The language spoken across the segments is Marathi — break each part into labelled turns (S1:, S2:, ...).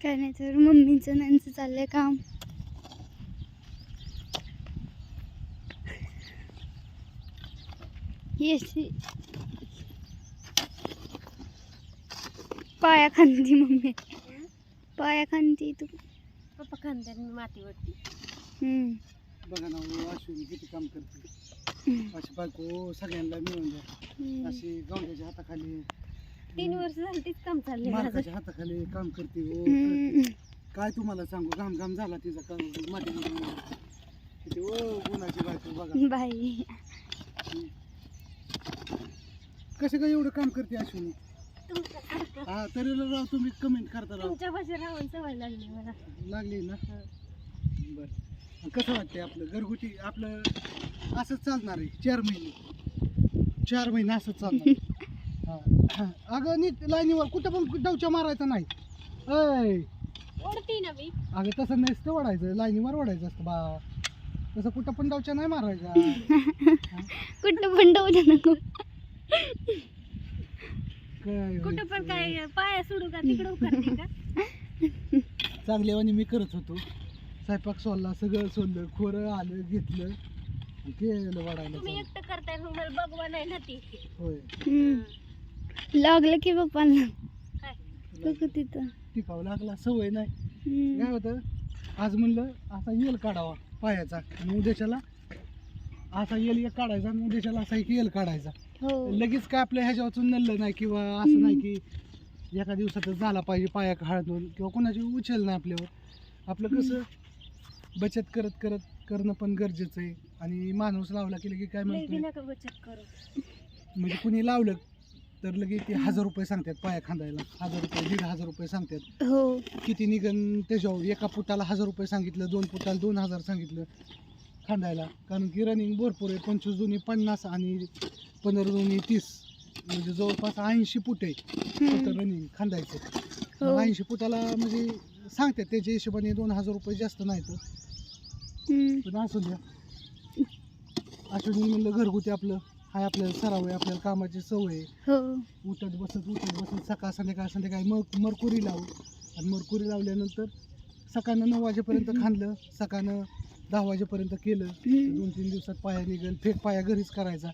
S1: काय नाही तर मम्मीचं त्यांचं चाललंय काम. पाया खांदी मम्मी. पाया खांदी तू.
S2: पप्पा खांद्यात मी माती वाटते
S1: हम्म.
S3: बघा ना हो, अश्विनी किती काम करते. अशी बायको सगळ्यांना मिळून द्या. अशी गावड्याच्या हाताखाली
S2: तीन वर्ष झाली तीच काम चाललंय माझं
S3: मालकाच्या हाताखाली काम करते हो. काय तुम्हाला सांगू? घाम घाम झाला तिचा काम माती किती ओ गुणाची बायको बघा.
S1: बाई.
S3: कसं काय एवढं काम करते अश्विनी? हा तरी राव तुम्ही कमेंट करता राव.
S2: तुमच्या भाषा राहून सवय लागली मला.
S3: लागली ना?
S2: हं.
S3: बर. कसं वाटतंय आपलं? घरगुती आपलं असंच चालणार आहे चार महिने. चार महिने असंच चालणार. अगं नीट लाईनीवर कुठं पण डवच्या मारायचा नाही. ऐ.
S2: ओढती ना मी.
S3: अगं तसं नसतं ओढायचं. लाईनीवर ओढायचं असतं बा. तसं कुठं पण डवच्या नाही मारायचा
S1: कुठं पण डवलं नको.
S3: काय
S2: कुठं पण? काय पाया सोडू का तिकडं करते का?
S3: चांगल्यावानी मी करत होतो. स्वयंपाक सोडला सगळं सोडलं खोरं आलं घेतलं केलं वाढायला
S2: तुम्ही
S3: चालू.
S2: एकटं करताय मग मला बघवा नाही ना ती.
S3: होय.
S1: हम्म. लागलं की पप्पांना. बघ तिथं.
S3: टिकावं लागला सवय नाही.
S1: हम्म.
S3: काय होतं? आज म्हणलं असा येल काढावा पायाचा. आणि उद्याच्याला असा येल एक काढायचा आणि उद्याच्याला असा एक येल काढायचा.
S1: हो.
S3: लगेच काय आपल्या ह्याच्यावरचं नल्लं नाही किंवा असं नाही की एका दिवसातच झाला पाहिजे पाया हळदून किंवा कोणाची उचल नाही आपल्यावर. आपलं कसं? बचत करत करत करणं पण गरजेचं आहे. आणि माणूस लावला की लगे काय
S2: नका बचत करू?
S3: म्हणजे कुणी लावलं तर लगे ते हजार रुपये सांगतात पाया खांदायला. हजार रुपये दीड हजार रुपये सांगतात.
S1: हो.
S3: किती निघन त्याच्यावर? एका फुटाला हजार रुपये सांगितलं दोन फुटाला दोन हजार सांगितलं खांदायला. कारण की रनिंग भरपूर आहे. पंचवीस दोन्ही पन्नास आणि पंधरा दोन्ही तीस. म्हणजे जवळपास ऐंशी फूट आहे. रनिंग खांदायचं.
S1: हो.
S3: ऐंशी फुटाला म्हणजे सांगतात त्याच्या हिशोबाने दोन हजार रुपये जास्त नाही तर
S1: हम्म.
S3: पण असू द्या. असू म्हणलं घरगुती आपलं. हाय आपल्याला सराव आहे आपल्याला कामाची सवय. आहे
S1: हो.
S3: उठत बसत उठत बसत सकाळ संध्याकाळ संध्याकाळी मग मरकुरी लावू. आणि मरकुरी लावल्यानंतर सकाळनं नऊ वाजेपर्यंत खांदलं सकाळनं दहा वाजेपर्यंत केलं.
S1: हम्म.
S3: दोन तीन दिवसात पाया निघेल फेक पाया घरीच करायचा.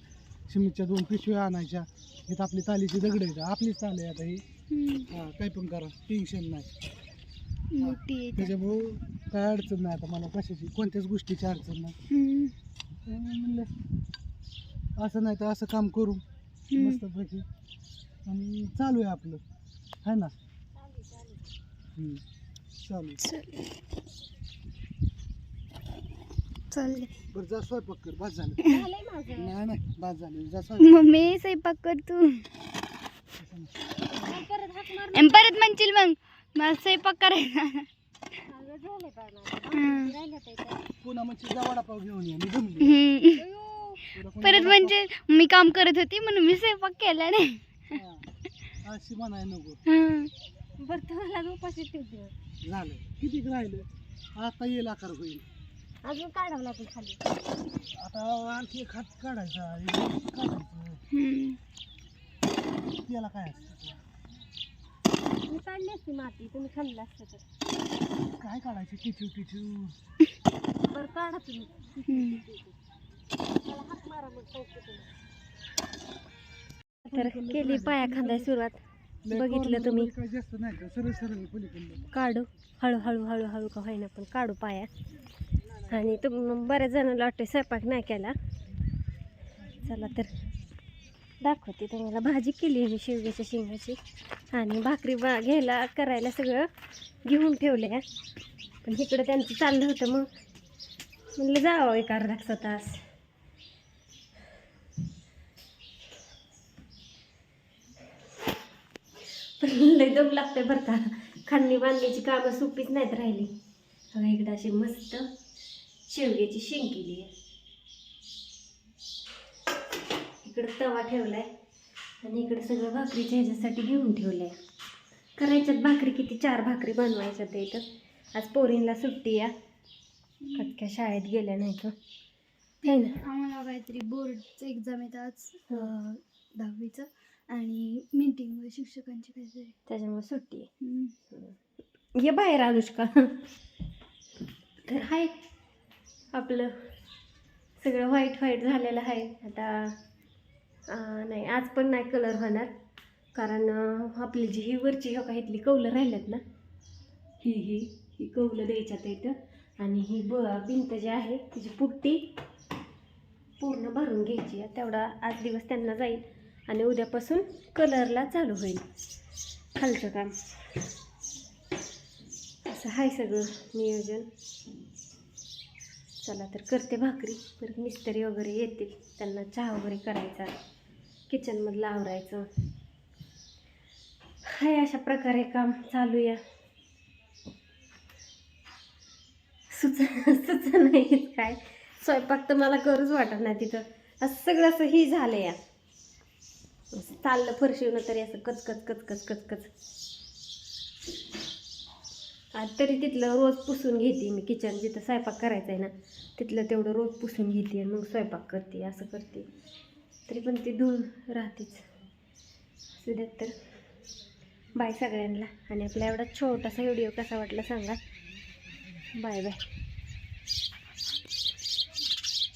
S3: सिमेंटच्या दोन पिशव्या आणायच्या. इथं आपली तालीची दगड आहेत. आपलीच ताल आहे आता ही.
S1: हम्म.
S3: हा काय पण करा. टेन्शन नाही.
S1: मोठी आहे त्या.
S3: त्याच्यामुळं काय अडचण नाही आता मला कशाची. कोणत्याच गोष्टीची अडचण नाही.
S1: हम्म.
S3: त्यामुळे म्हणलं. असं नाही तर असं काम करू. मस्तपैकी. आणि चालू आहे आपलं. है ना? हम्म. चालू आहे.
S1: चल. चालले.
S3: बरं जा स्वयंपाक कर. बस झालं.
S2: झालंय माझं.
S3: नाही नाही. बस झालं. जा स्वयंपाक
S1: मम्मी स्वयंपाक कर तू.
S2: मग परत हाक मार
S1: आणि परत म्हणशील मग मला स्वयंपाक
S2: झालंय बाय माझं. राहिलं.
S3: पुन्हा म्हणजे जा वडापाव घेऊन ये. मी जमली.
S1: हम्म.
S2: अयो,
S3: पुन्हा कोणी
S1: परत म्हणजे मी काम करत होती म्हणून मी स्वयंपाक केला नाही.
S3: हा. अशी म्हणाय नको.
S1: हं.
S2: बरं तुम्हाला उपाशी ठेवते.
S3: झालं. किती राहिलं? आता येईल आकार होईल.
S2: अजून काढावं लागेल खाली.
S3: आता आणखी एक हात काढायचा एक हात काढायचं
S1: हं.
S3: त्याला काय असतं?
S2: मी काढली असती माती तुम्ही खाल्लं असतं तर.
S3: काय काढायचं? टिचू टिचू
S2: बरं काढा तुम्ही.
S1: हं.
S2: तर केली पाया खांदाय सुरुवात. बघितलं तुम्ही. काढू. हळूहळू हळूहळू का होईना पण काढू पाया. आणि तुम बऱ्याच जणांना वाटते स्वयंपाक नाही केला. चला तर दाखवते तुम्हाला. भाजी केली मी शेवग्याच्या शेंगाची. आणि भाकरी बा घ्यायला करायला सगळं घेऊन ठेवलं आहे पण इकडं त्यांचं चाललं होतं मग. म्हणलं जावं एक अर्धा तास पण लय दम लागते बरं का. खांदणी बांधण्याची कामं सोपीच नाहीत राहिली. बघा इकडं अशी मस्त शेवग्याची शेंग केली आहे. इकडं तवा ठेवलाय आणि इकडं सगळं भाकरीच्या ह्याच्यासाठी घेऊन ठेवलंय. करायच्यात भाकरी किती? चार भाकरी बनवायच्या ते इथं. आज पोरींला सुट्टी या. कटक्या शाळेत गेल्या नाही तर हो. ना?
S1: आम्हाला काहीतरी बोर्डचं एक्झाम येतात आज दहावीचं. आणि मीटिंग शिक्षकांची काहीतरी.
S2: त्याच्यामुळे सुट्टी आहे.
S1: हं.
S2: ये बाहेर अनुष्का. तर हाय. आपलं सगळं व्हाईट व्हाईट झालेलं आहे. आता नाही आज पण नाही कलर होणार. कारण आपली जी ही वरची हो का इथली कौलं राहिल्यात ना. ही ही ही कौलं द्यायच्यात इथं आणि ही ब भिंत जी आहे तिची पुट्टी पूर्ण भरून घ्यायची आहे. तेवढा आज दिवस त्यांना जाईल. आणि उद्यापासून कलरला चालू होईल. खालचं काम. असं आहे सगळं नियोजन. चला तर करते भाकरी. परत मिस्त्री वगैरे येतील. त्यांना चहा वगैरे करायचा. किचनमधलं आवरायचं. हाय अशा प्रकारे काम चालू या सुच सुच नाही काय. स्वयंपाक तर मला गरज वाटत नाही तिथं. असं सगळं असं ही झालं या चाललं फरशीवनं तरी असं कचकच कचकच कचकच आज तरी तिथलं रोज पुसून घेते मी किचन जिथं स्वयंपाक करायचा आहे ना तिथलं तेवढं रोज पुसून घेते आणि मग स्वयंपाक करते असं करते. तरी पण ती धुवून राहतेच. असू द्यात तर. बाय सगळ्यांना. आणि आपला एवढा छोटासा व्हिडिओ कसा वाटला सांगा. Bye bye